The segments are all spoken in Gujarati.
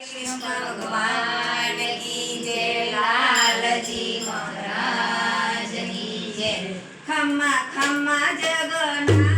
કૃષ્ણ ભગવાન કી જય લાલજી મહારાજ કી જય. ખમ્મા ખમ્મા જગના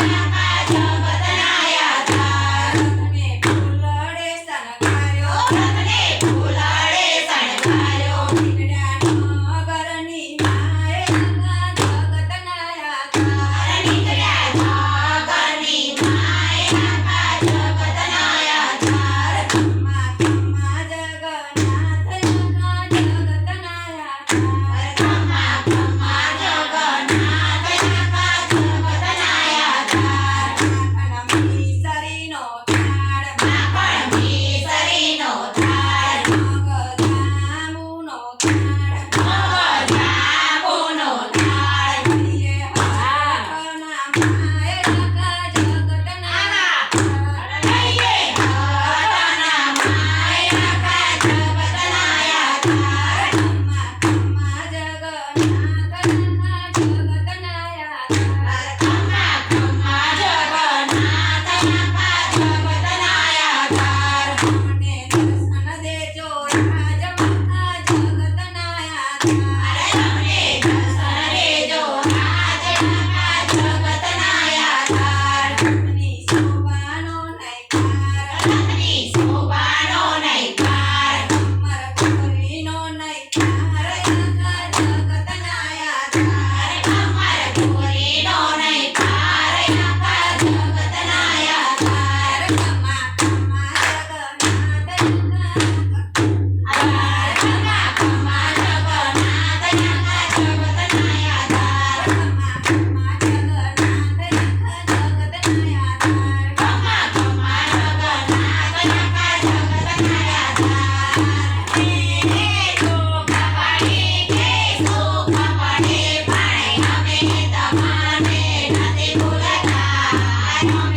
Yeah. Bye.